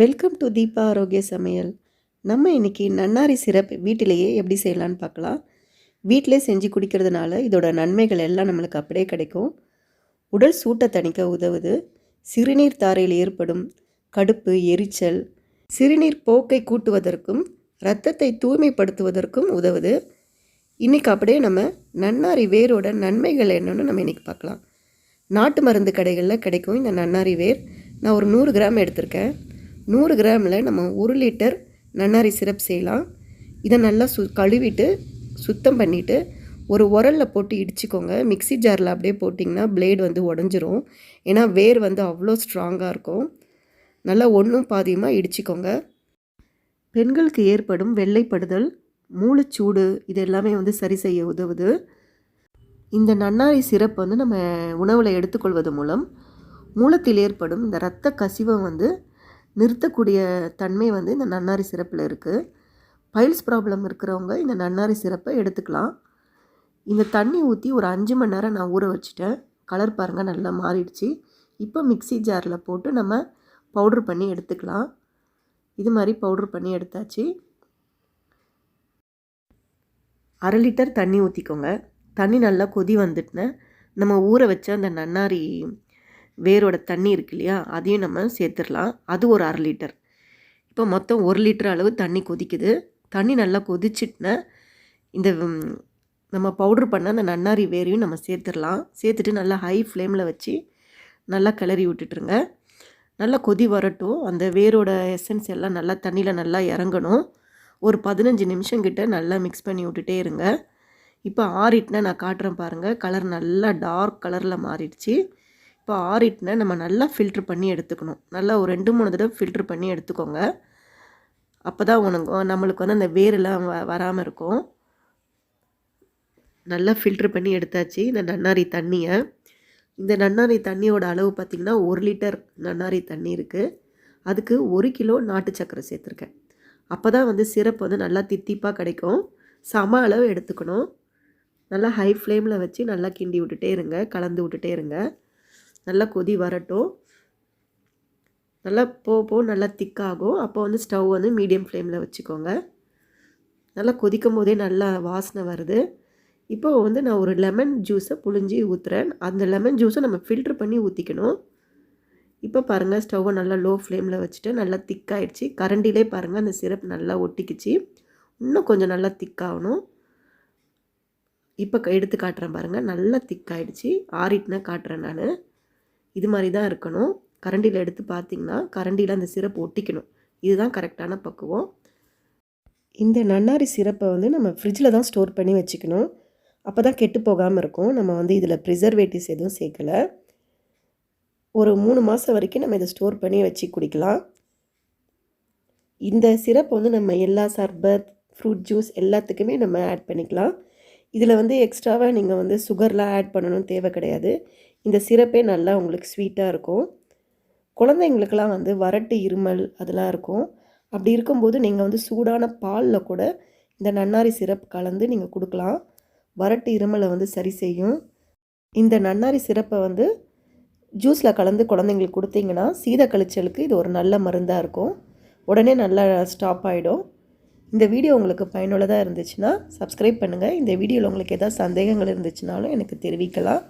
Welcome to Deepa ஆரோக்கிய சமையல் நம்ம இன்னைக்கு நன்னாரி சிரப் வீட்டிலேயே எப்படி செய்யலான்னு பார்க்கலாம். வீட்டிலே செஞ்சு குடிக்கிறதுனால இதோட நன்மைகள் எல்லாம் நம்மளுக்கு அப்படியே கிடைக்கும். உடல் சூட்டை தணிக்க உதவுது. சிறுநீர் தாரையில் ஏற்படும் கடுப்பு எரிச்சல் சிறுநீர் போக்கை கூட்டுவதற்கும் இரத்தத்தை தூய்மைப்படுத்துவதற்கும் உதவுது. இன்றைக்கி அப்படியே நம்ம நன்னாரி வேரோட நன்மைகள் என்னென்னு நம்ம இன்றைக்கி பார்க்கலாம். நாட்டு மருந்து கடைகளில் கிடைக்கும் இந்த நன்னாரி வேர். நான் ஒரு நூறு கிராம் எடுத்திருக்கேன். நூறு கிராமில் நம்ம ஒரு லிட்டர் நன்னாரி சிரப் செய்யலாம். இதை நல்லா சு கழுவிட்டு சுத்தம் பண்ணிவிட்டு ஒரு உரலில் போட்டு இடிச்சிக்கோங்க. மிக்ஸி ஜாரில் அப்படியே போட்டிங்கன்னா பிளேடு வந்து உடஞ்சிரும். ஏன்னா வேர் வந்து அவ்வளோ ஸ்ட்ராங்காக இருக்கும். நல்லா ஒன்றும் பாதியமாக இடிச்சிக்கோங்க. பெண்களுக்கு ஏற்படும் வெள்ளைப்படுதல் மூளைச்சூடு இது எல்லாமே வந்து சரி செய்ய உதவுது. இந்த நன்னாரி சிரப் வந்து நம்ம உணவில் எடுத்துக்கொள்வது மூலம் மூலத்தில் ஏற்படும் இந்த இரத்த கசிவை வந்து நிறுத்தக்கூடிய தன்மை வந்து இந்த நன்னாரி சிறப்பில் இருக்குது பைல்ஸ் ப்ராப்ளம் இருக்கிறவங்க இந்த நன்னாரி சிறப்பை எடுத்துக்கலாம். இந்த தண்ணி ஊற்றி ஒரு அஞ்சு மணி நேரம் நான் ஊற வச்சுட்டேன். கலர் பாருங்கள் நல்லா மாறிடுச்சு. இப்போ மிக்ஸி ஜாரில் போட்டு நம்ம பவுட்ரு பண்ணி எடுத்துக்கலாம். இது மாதிரி பவுட்ரு பண்ணி எடுத்தாச்சு. அரை லிட்டர் தண்ணி ஊற்றிக்கோங்க தண்ணி நல்லா கொதி வந்துட்டுன்னு நம்ம ஊற வச்ச அந்த நன்னாரி வேரோட தண்ணி இருக்கு இல்லையா அதையும் நம்ம சேர்த்துடலாம். அது ஒரு அரை லிட்டர். இப்போ மொத்தம் ஒரு லிட்டர் அளவு தண்ணி கொதிக்குது. தண்ணி நல்லா கொதிச்சிட்டுனா இந்த நம்ம பவுட்ரு பண்ண அந்த நன்னாரி வேரையும் நம்ம சேர்த்துடலாம். சேர்த்துட்டு நல்லா ஹை ஃப்ளேமில் வச்சு நல்லா கிளறி விட்டுட்டுருங்க. நல்லா கொதி வரட்டும். அந்த வேரோட எசன்ஸ் எல்லாம் நல்லா தண்ணியில் நல்லா இறங்கணும். ஒரு பதினஞ்சு நிமிஷம் கிட்ட நல்லா மிக்ஸ் பண்ணி விட்டுட்டே இருங்க. இப்போ ஆறிட்டுனா நான் காட்டுறேன் பாருங்கள் கலர் நல்லா டார்க் கலரில் மாறிடுச்சு. இப்போ ஆறிட்டுனா நம்ம நல்லா ஃபில்ட்ரு பண்ணி எடுத்துக்கணும். நல்லா ஒரு ரெண்டு மூணு தடவை ஃபில்ட்ரு பண்ணி எடுத்துக்கோங்க. அப்போ தான் உனக்கு நம்மளுக்கு வந்து அந்த வேரெல்லாம் வ வராமல் இருக்கும். நல்லா ஃபில்ட்ரு பண்ணி எடுத்தாச்சு இந்த நன்னாரி தண்ணியை. இந்த நன்னாரி தண்ணியோட அளவு பார்த்திங்கன்னா ஒரு லிட்டர் நன்னாரி தண்ணி இருக்குது அதுக்கு ஒரு கிலோ நாட்டு சர்க்கரை சேர்த்துருக்கேன். அப்போ தான் வந்து சிரப் வந்து நல்லா தித்திப்பாக கிடைக்கும். சம அளவு எடுத்துக்கணும். நல்லா ஹை ஃப்ளேமில் வச்சு நல்லா கிண்டி விட்டுட்டே இருங்க கலந்து விட்டுட்டே இருங்க. நல்லா கொதி வரட்டும். நல்லா போ போ நல்லா திக்காகும். அப்போ வந்து ஸ்டவ் வந்து மீடியம் ஃப்ளேமில் வச்சுக்கோங்க. நல்லா கொதிக்கும் போதே நல்லா வாசனை வருது. இப்போ வந்து நான் ஒரு லெமன் ஜூஸை புழிஞ்சி ஊற்றுறேன் அந்த லெமன் ஜூஸை நம்ம ஃபில்ட்ரு பண்ணி ஊற்றிக்கணும் இப்போ பாருங்கள் ஸ்டவ்வை நல்லா லோ ஃப்ளேமில் வச்சுட்டு நல்லா திக்காயிடுச்சு. கரண்டிலே பாருங்கள் அந்த சிரப் நல்லா ஒட்டிக்கிச்சு. இன்னும் கொஞ்சம் நல்லா திக்காகணும். இப்போ க- எடுத்து காட்டுறேன் பாருங்கள் நல்லா திக்காயிடுச்சு. ஆறிட்டுனா காட்டுறேன் நான். இது மாதிரி தான் இருக்கணும். கரண்டியில் எடுத்து பார்த்தீங்கன்னா கரண்டியில் அந்த சிரப்பு ஒட்டிக்கணும். இதுதான் கரெக்டான பக்குவம். இந்த நன்னாரி சிரப்பை வந்து நம்ம ஃப்ரிட்ஜில் தான் ஸ்டோர் பண்ணி வச்சுக்கணும். அப்போ தான் கெட்டு போகாமல் இருக்கும். நம்ம வந்து இதில் ப்ரிசர்வேட்டிவ்ஸ் எதுவும் சேர்க்கலை. ஒரு மூணு மாதம் வரைக்கும் நம்ம இதை ஸ்டோர் பண்ணி வச்சு குடிக்கலாம். இந்த சிரப்பை வந்து நம்ம எல்லா சர்பத் ஃப்ரூட் ஜூஸ் எல்லாத்துக்குமே நம்ம ஆட் பண்ணிக்கலாம். இதில் வந்து எக்ஸ்ட்ராவாக நீங்கள் வந்து சுகர்லாம் ஆட் பண்ணணும் தேவை கிடையாது. இந்த சிரப்பே நல்லா உங்களுக்கு ஸ்வீட்டாக இருக்கும். குழந்தைங்களுக்கெல்லாம் வந்து வறட்டு இருமல் அதெல்லாம் இருக்கும். அப்படி இருக்கும்போது நீங்கள் வந்து சூடான பாலில் கூட இந்த நன்னாரி சிரப் கலந்து நீங்கள் கொடுக்கலாம். வறட்டு இருமலை வந்து சரி செய்யும். இந்த நன்னாரி சிரப்பை வந்து ஜூஸில் கலந்து குழந்தைங்களுக்கு கொடுத்தீங்கன்னா சீத கழிச்சலுக்கு இது ஒரு நல்ல மருந்தாக இருக்கும். உடனே நல்லா ஸ்டாப் ஆகிடும் இந்த வீடியோ உங்களுக்கு பயனுள்ளதாக இருந்துச்சுன்னா சப்ஸ்கிரைப் பண்ணுங்கள் இந்த வீடியோவில் உங்களுக்கு எதாவது சந்தேகங்கள் இருந்துச்சுனாலும் எனக்கு தெரிவிக்கலாம்.